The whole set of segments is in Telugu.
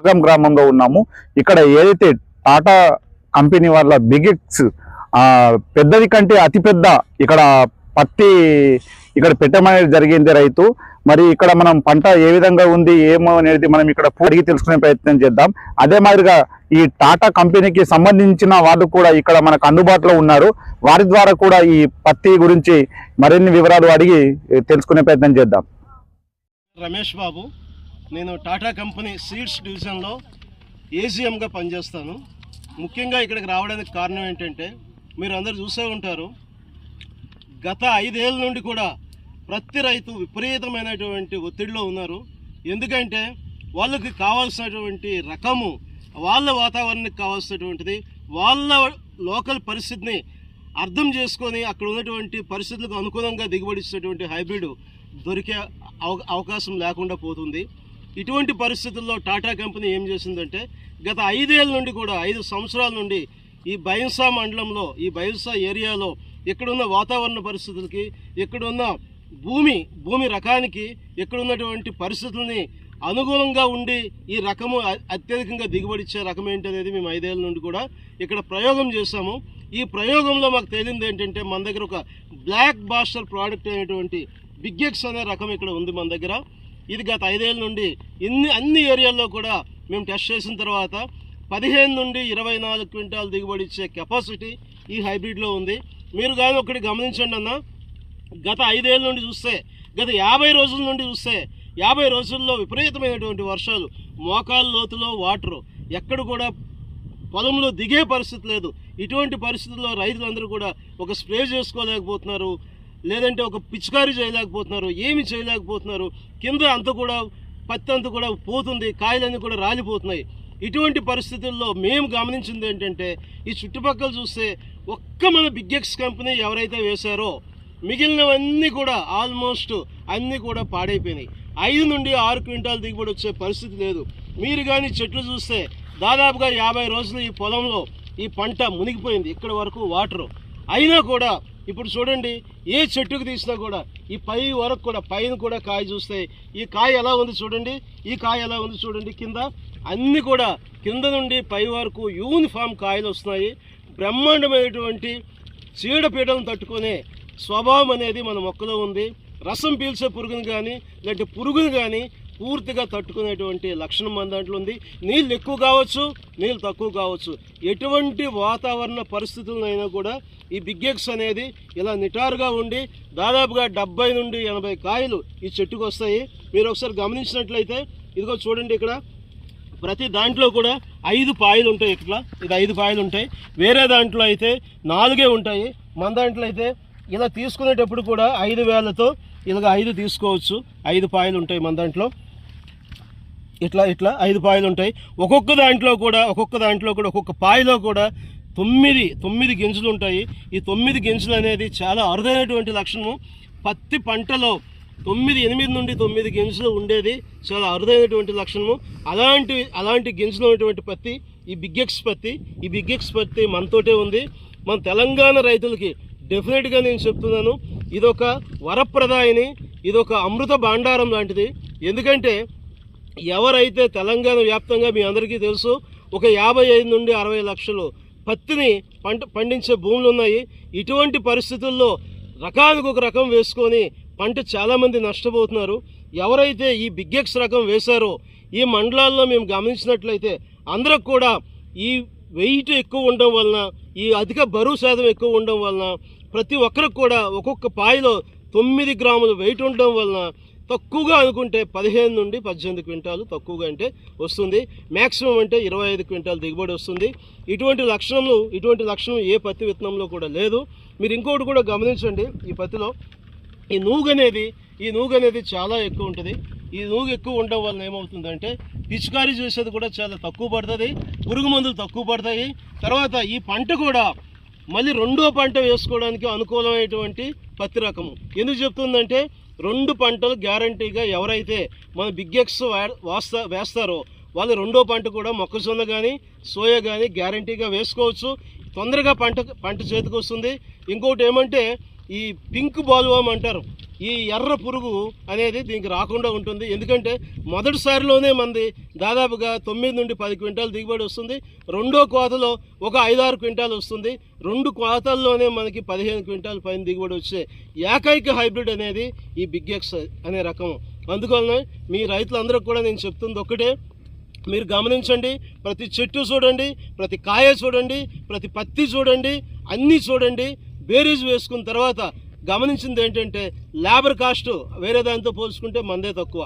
నాగం గ్రామంలో ఉన్నాము. ఇక్కడ ఏదైతే టాటా కంపెనీ వాళ్ళ బిగిక్స్ పెద్దది కంటే అతిపెద్ద ఇక్కడ పత్తి ఇక్కడ పెట్టమనేది జరిగింది రైతు. మరి ఇక్కడ మనం పంట ఏ విధంగా ఉంది ఏమో అనేది మనం ఇక్కడ అడిగి తెలుసుకునే ప్రయత్నం చేద్దాం. అదే మాదిరిగా ఈ టాటా కంపెనీకి సంబంధించిన వాళ్ళు కూడా ఇక్కడ మనకు అందుబాటులో ఉన్నారు. వారి ద్వారా కూడా ఈ పత్తి గురించి మరిన్ని వివరాలు అడిగి తెలుసుకునే ప్రయత్నం చేద్దాం. రమేష్ బాబు నేను టాటా కంపెనీ సీడ్స్ డివిజన్లో ఏజీఎంగా పనిచేస్తాను. ముఖ్యంగా ఇక్కడికి రావడానికి కారణం ఏంటంటే మీరు అందరు చూసే ఉంటారు గత ఐదేళ్ళ నుండి కూడా ప్రతి రైతు విపరీతమైనటువంటి ఒత్తిడిలో ఉన్నారు. ఎందుకంటే వాళ్ళకి కావాల్సినటువంటి రకము వాళ్ళ వాతావరణానికి కావాల్సినటువంటిది వాళ్ళ లోకల్ పరిస్థితిని అర్థం చేసుకొని అక్కడ ఉన్నటువంటి పరిస్థితులకు అనుకూలంగా దిగుబడి ఇచ్చేటువంటి హైబ్రిడ్ దొరికే అవకాశం లేకుండా పోతుంది. ఇటువంటి పరిస్థితుల్లో టాటా కంపెనీ ఏం చేసిందంటే గత ఐదేళ్ళ నుండి కూడా ఐదు సంవత్సరాల నుండి ఈ బైన్సా మండలంలో ఈ బైన్సా ఏరియాలో ఇక్కడున్న వాతావరణ పరిస్థితులకి ఇక్కడున్న భూమి భూమి రకానికి ఎక్కడున్నటువంటి పరిస్థితుల్ని అనుకూలంగా ఉండి ఈ రకము అత్యధికంగా దిగుబడి ఇచ్చే రకం ఏంటనేది మేము ఐదేళ్ళ నుండి కూడా ఇక్కడ ప్రయోగం చేశాము. ఈ ప్రయోగంలో మాకు తేలింది ఏంటంటే మన దగ్గర ఒక బ్లాక్ బాస్టర్ ప్రోడక్ట్ అయినటువంటి బిగ్గెక్స్ అనే రకం ఇక్కడ ఉంది మన దగ్గర. ఇది గత ఐదేళ్ళ నుండి ఇన్ని అన్ని ఏరియాల్లో కూడా మేము టెస్ట్ చేసిన తర్వాత పదిహేను నుండి ఇరవై నాలుగు క్వింటాల్ దిగుబడి ఇచ్చే కెపాసిటీ ఈ హైబ్రిడ్లో ఉంది. మీరు కానీ ఒకటి గమనించండి అన్న గత ఐదేళ్ళ నుండి చూస్తే గత యాభై రోజుల నుండి చూస్తే యాభై రోజుల్లో విపరీతమైనటువంటి వర్షాలు మోకాళ్ళ లోతులో వాటరు ఎక్కడ కూడా పొలంలో దిగే పరిస్థితి లేదు. ఇటువంటి పరిస్థితుల్లో రైతులందరూ కూడా ఒక స్ప్రే చేసుకోలేకపోతున్నారు. లేదంటే ఒక పిచికారీ చేయలేకపోతున్నారు ఏమి చేయలేకపోతున్నారు. కింద అంతా కూడా పత్తి అంతా కూడా పోతుంది కాయలన్నీ కూడా రాలిపోతున్నాయి. ఇటువంటి పరిస్థితుల్లో మేము గమనించింది ఏంటంటే ఈ చుట్టుపక్కల చూస్తే ఒక్క మన బిగ్గెక్స్ కంపెనీ ఎవరైతే వేశారో మిగిలినవన్నీ కూడా ఆల్మోస్ట్ అన్నీ కూడా పాడైపోయినాయి. ఐదు నుండి ఆరు క్వింటాల్ దిగుబడి వచ్చే పరిస్థితి లేదు. మీరు కానీ చెట్లు చూస్తే దాదాపుగా యాభై రోజులు ఈ పొలంలో ఈ పంట మునిగిపోయింది ఇక్కడ వరకు వాటరు. అయినా కూడా ఇప్పుడు చూడండి ఏ చెట్టుకు తీసినా కూడా ఈ పై వరకు కూడా పైన కూడా కాయ చూస్తే ఈ కాయ ఎలా ఉంది చూడండి ఈ కాయ ఎలా ఉంది చూడండి కింద అన్నీ కూడా కింద నుండి పై వరకు యూనిఫామ్ కాయలు వస్తున్నాయి. బ్రహ్మాండమైనటువంటి చీడపీడలను తట్టుకునే స్వభావం అనేది మన మొక్కలో ఉంది. రసం పీల్చే పురుగుని కానీ లేదంటే పురుగుని కానీ పూర్తిగా తట్టుకునేటువంటి లక్షణం మన దాంట్లో ఉంది. నీళ్ళు ఎక్కువ కావచ్చు నీళ్ళు తక్కువ కావచ్చు. ఎటువంటి వాతావరణ పరిస్థితులైనా కూడా ఈ బిగ్గెక్స్ అనేది ఇలా నిటారుగా ఉండి దాదాపుగా డెబ్బై నుండి ఎనభై కాయలు ఈ చెట్టుకు వస్తాయి. మీరు ఒకసారి గమనించినట్లయితే ఇదిగో చూడండి ఇక్కడ. ప్రతి దాంట్లో కూడా ఐదు పాయలు ఉంటాయి ఇట్లా. ఇది ఐదు పాయలు ఉంటాయి. వేరే దాంట్లో అయితే నాలుగే ఉంటాయి. మన దాంట్లో అయితే ఇలా తీసుకునేటప్పుడు కూడా ఐదు వేలతో ఇలాగ ఐదు తీసుకోవచ్చు. ఐదు పాయలు ఉంటాయి మన దాంట్లో. ఇట్లా ఇట్లా ఐదు పాయలు ఉంటాయి. ఒక్కొక్క దాంట్లో కూడా ఒక్కొక్క దాంట్లో కూడా ఒక్కొక్క పాయలో కూడా తొమ్మిది తొమ్మిది గింజలు ఉంటాయి ఈ తొమ్మిది గింజలు అనేది చాలా అరుదైనటువంటి లక్షణము. పత్తి పంటలో తొమ్మిది ఎనిమిది నుండి తొమ్మిది గింజలు ఉండేది. చాలా అరుదైనటువంటి లక్షణము. అలాంటి అలాంటి గింజలు ఉన్నటువంటి పత్తి ఈ బిగ్గెక్స్ పత్తి ఈ బిగ్గెక్స్ పత్తి మనతోటే ఉంది. మన తెలంగాణ రైతులకి డెఫినెట్గా నేను చెప్తున్నాను ఇదొక వరప్రదాయని ఇదొక అమృత భాండారం లాంటిది. ఎందుకంటే ఎవరైతే తెలంగాణ వ్యాప్తంగా మీ అందరికీ తెలుసు ఒక యాభై ఐదు నుండి అరవై లక్షలు పత్తిని పంట పండించే భూములు ఉన్నాయి ఇటువంటి పరిస్థితుల్లో రకానికి ఒక రకం వేసుకొని పంట చాలామంది నష్టపోతున్నారు. ఎవరైతే ఈ బిగ్గెక్స్ రకం వేశారో ఈ మండలాల్లో మేము గమనించినట్లయితే అందరికి కూడా ఈ వెయిట్ ఎక్కువ ఉండడం వలన ఈ అధిక బరువు శాతం ఎక్కువ ఉండడం వలన ప్రతి ఒక్కరికి కూడా ఒక్కొక్క పాయలో తొమ్మిది గ్రాములు వెయిట్ ఉండడం వలన తక్కువగా అనుకుంటే పదిహేను నుండి పద్దెనిమిది క్వింటాలు తక్కువగా అంటే వస్తుంది. మ్యాక్సిమం అంటే ఇరవై ఐదు క్వింటాలు దిగుబడి వస్తుంది. ఇటువంటి లక్షణము ఇటువంటి లక్షణం ఏ పత్తి విత్తనంలో కూడా లేదు. మీరు ఇంకోటి కూడా గమనించండి ఈ పత్తిలో. ఈ నూగు అనేది ఈ నూగు అనేది చాలా ఎక్కువ ఉంటుంది. ఈ నూగు ఎక్కువ ఉండడం వల్ల ఏమవుతుందంటే పిచికారీ చేసేది కూడా చాలా తక్కువ పడుతుంది. పురుగు మందులు తక్కువ పడతాయి. తర్వాత ఈ పంట కూడా మళ్ళీ రెండో పంట వేసుకోవడానికి అనుకూలమైనటువంటి పత్తి రకము. ఎందుకు చెప్తుందంటే రెండు పంటలు గ్యారంటీగా ఎవరైతే మన బిగ్గెక్స్ వాస్తా వేస్తారో వాళ్ళు రెండో పంట కూడా మొక్కజొన్న కానీ సోయా కానీ గ్యారంటీగా వేసుకోవచ్చు. తొందరగా పంట పంట చేతికి వస్తుంది. ఇంకోటి ఏమంటే ఈ పింక్ బాల్వామ్ అంటారు. ఈ ఎర్ర పురుగు అనేది దీనికి రాకుండా ఉంటుంది. ఎందుకంటే మొదటిసారిలోనే మంది దాదాపుగా తొమ్మిది నుండి పది క్వింటాలు దిగుబడి వస్తుంది. రెండో కోతలో ఒక ఐదారు క్వింటాలు వస్తుంది. రెండు కోతల్లోనే మనకి పదిహేను క్వింటాల్ పైన దిగుబడి వచ్చే ఏకైక హైబ్రిడ్ అనేది ఈ బిగ్ ఎక్స్ అనే రకం. అందువలన మీ రైతులందరికీ కూడా నేను చెప్తుంది ఒకటే. మీరు గమనించండి ప్రతి చెట్టు చూడండి ప్రతి కాయ చూడండి ప్రతి పత్తి చూడండి అన్నీ చూడండి బేరీజ్ వేసుకున్న తర్వాత గమనించింది ఏంటంటే లేబర్ కాస్ట్ వేరే దానితో పోల్చుకుంటే మందే తక్కువ.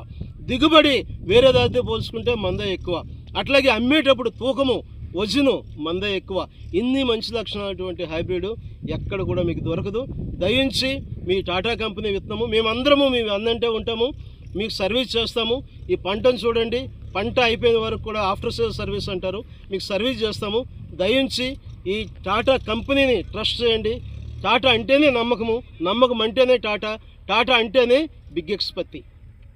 దిగుబడి వేరే దానితో పోల్చుకుంటే మందే ఎక్కువ. అట్లాగే అమ్మేటప్పుడు తూకము వజను మందే ఎక్కువ. ఇన్ని మంచి లక్షణాలటువంటి హైబ్రిడ్ ఎక్కడ కూడా మీకు దొరకదు. దయించి మీ టాటా కంపెనీ విత్తనము మేమందరము మీ అందంటే ఉంటాము మీకు సర్వీస్ చేస్తాము. ఈ పంటను చూడండి పంట అయిపోయిన వరకు కూడా ఆఫ్టర్ సేల్ సర్వీస్ అంటారు. మీకు సర్వీస్ చేస్తాము. దయించి ఈ టాటా కంపెనీని ట్రస్ట్ చేయండి. టాటా అంటేనే నమ్మకము నమ్మకం అంటేనే టాటా టాటా అంటేనే బిగ్గెక్స్ పత్తి.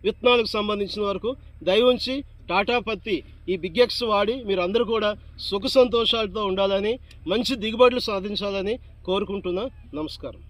విత్తనాలకు సంబంధించిన వరకు దయవుంచి టాటా పత్తి ఈ బిగ్గెక్స్ వాడి మీరు అందరూ కూడా సుఖ సంతోషాలతో ఉండాలని మంచి దిగుబడులు సాధించాలని కోరుకుంటున్నా. నమస్కారం.